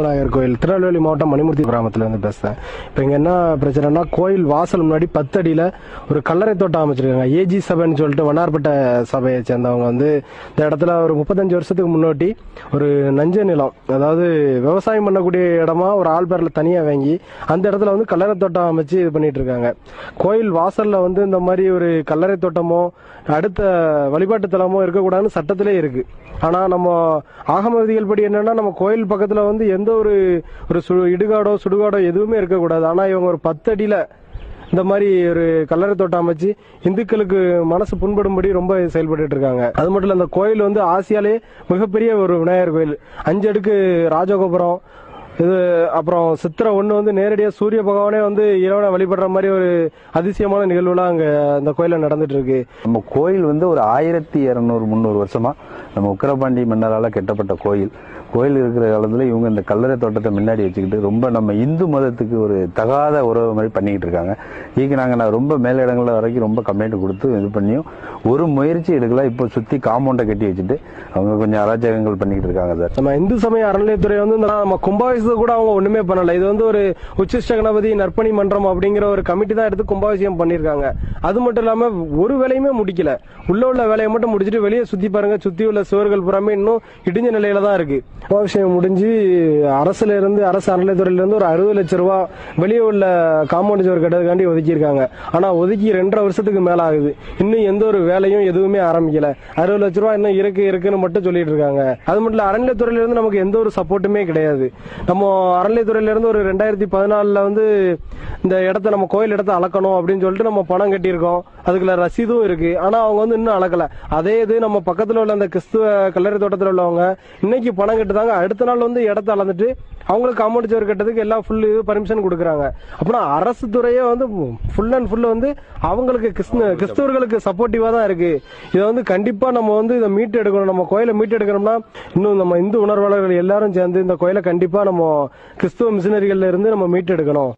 விநாயகர் கோயில். திருநெல்வேலி மாவட்டம் மணிமூர்த்தி கிராமத்துல இருந்து பேசுறேன். இப்போ இங்க என்ன பிரச்சனைனா கோயில் வாசல் முன்னாடி பத்து அடியில ஒரு கல்லறை தோட்டம் அமைச்சிருக்காங்க. ஏஜி சபைன்னு சொல்லிட்டு வண்ணார்பட்ட சபையை சேர்ந்தவங்க வந்து இந்த இடத்துல ஒரு முப்பத்தஞ்சு வருஷத்துக்கு முன்னாடி ஒரு நஞ்ச நிலம் அதாவது விவசாயம் பண்ணக்கூடிய இடமா ஒரு ஆள் பேர்ல தனியா வாங்கி அந்த இடத்துல வந்து கல்லறை தோட்டம் அமைச்சு இது பண்ணிட்டு இருக்காங்க. கோயில் வாசல்ல வந்து இந்த மாதிரி ஒரு கல்லறை தோட்டமோ அடுத்த வழிபாட்டு தலமோ இருக்கக்கூடாதுன்னு சட்டத்திலே இருக்கு. ஆனா நம்ம ஆகம விதிகள் படி என்னன்னா நம்ம கோயில் பக்கத்துல வந்து எந்த ஒரு ஒரு சு- இடுகாடோ சுடுகாடோ எதுவுமே இருக்கக்கூடாது. ஆனால் இவங்க ஒரு பத்து இந்த மாதிரி ஒரு கல்லறை தோட்டம் அமைச்சு இந்துக்களுக்கு மனசு புண்படும்படி ரொம்ப செயல்பட்டு இருக்காங்க. அது மட்டும் இல்ல அந்த கோயில் வந்து ஆசியாலே மிகப்பெரிய ஒரு விநாயகர் கோயில். அஞ்சு அடுக்கு ராஜகோபுரம் இது அப்புறம் சித்திரை ஒண்ணு வந்து நேரடியா சூரிய பகவானே வந்து இறைவனை வழிபடுற மாதிரி ஒரு அதிசயமான நிகழ்வுலாம் அங்க அந்த கோயில்ல நடந்துட்டு இருக்கு நம்ம கோயில் வந்து ஒரு ஆயிரத்தி இரநூறு முந்நூறு வருஷமா நம்ம உக்கரபாண்டி மன்னரால கட்டப்பட்ட கோயில். கோயில் இருக்கிற காலத்துல இவங்க இந்த கல்லறை தோட்டத்தை முன்னாடி வச்சுக்கிட்டு ரொம்ப நம்ம இந்து மதத்துக்கு ஒரு தகாத உறவு மாதிரி பண்ணிக்கிட்டு இருக்காங்க. இதுக்கு நாங்க நான் ரொம்ப மேல இடங்கள்ல வரைக்கும் ரொம்ப கம்ப்ளைண்ட் கொடுத்து இது பண்ணியும் ஒரு முயற்சி எடுக்கல இப்போ சுத்தி காம்பவுண்டை கட்டி வச்சுட்டு அவங்க கொஞ்சம் அராஜகங்கள் பண்ணிக்கிட்டு இருக்காங்க சார். நம்ம இந்து சமய அறநிலையத்துறை வந்து நம்ம அரசு கூட அவங்க ஒண்ணுமே பண்ணல. இது வந்து ஒரு உச்சிஷ்ட கணபதி நற்பணி மன்றம் அப்படிங்கிற ஒரு கமிட்டி தான் எடுத்து கும்பாபிஷேகம் பண்ணிருக்காங்க அது மட்டும் இல்லாம ஒரு வேலையுமே முடிக்கல. உள்ள உள்ள வேலையை மட்டும் முடிச்சுட்டு வெளியே சுத்தி பாருங்க. சுத்தி உள்ள சுவர்கள் புறாமே இன்னும் இடிஞ்ச நிலையில தான் இருக்கு. கும்பாபிஷேகம் முடிஞ்சு அரசுல இருந்து அரசு அறநிலையத்துறையில இருந்து ஒரு அறுபது லட்சம் ரூபாய் வெளியே உள்ள காம்பவுண்ட் சுவர் கட்டுறதுக்காண்டி ஒதுக்கியிருக்காங்க. ஆனா ஒதுக்கி ரெண்டரை வருஷத்துக்கு மேல ஆகுது இன்னும் எந்த ஒரு வேலையும் எதுவுமே ஆரம்பிக்கல. அறுபது லட்ச ரூபாய் இன்னும் இருக்கு இருக்குன்னு மட்டும் சொல்லிட்டு இருக்காங்க. அது மட்டும் இல்ல அறநிலையத்துறையில இருந்து நமக்கு எந்த ஒரு சப்போர்ட்டுமே கிடையாது. நம்ம அறநிலையத்துறையில இருந்து ஒரு ரெண்டாயிரத்தி பதினாலுல வந்து இந்த இடத்த நம்ம கோயில் இடத்த அளக்கணும் அப்படின்னு சொல்லிட்டு நம்ம பணம் கட்டியிருக்கோம். அதுக்குள்ள ரசீதும் இருக்கு. ஆனா அவங்க வந்து இன்னும் அளக்கல. அதே இது நம்ம பக்கத்துல உள்ள அந்த கிறிஸ்துவ கல்லறை தோட்டத்துல உள்ளவங்க இன்னைக்கு பணம் கட்டுதாங்க. அடுத்த நாள் வந்து இடத்த அளந்துட்டு அவங்களுக்கு அமௌண்ட் சேர் கட்டதுக்கு எல்லாம் ஃபுல் இது பர்மிஷன் கொடுக்குறாங்க. அப்படின்னா அரசு துறையே வந்து ஃபுல் அண்ட் ஃபுல் வந்து அவங்களுக்கு கிறிஸ்து கிறிஸ்தவர்களுக்கு சப்போர்ட்டிவா தான் இருக்கு. இதை வந்து கண்டிப்பா நம்ம வந்து இதை மீட்டு எடுக்கணும் நம்ம கோயிலை மீட்டு எடுக்கணும்னா இன்னும் நம்ம இந்து உணர்வாளர்கள் எல்லாரும் சேர்ந்து இந்த கோயிலை கண்டிப்பா நம்ம கிறிஸ்துவ மிஷினரிகள்ல இருந்து நம்ம மீட்டு எடுக்கணும்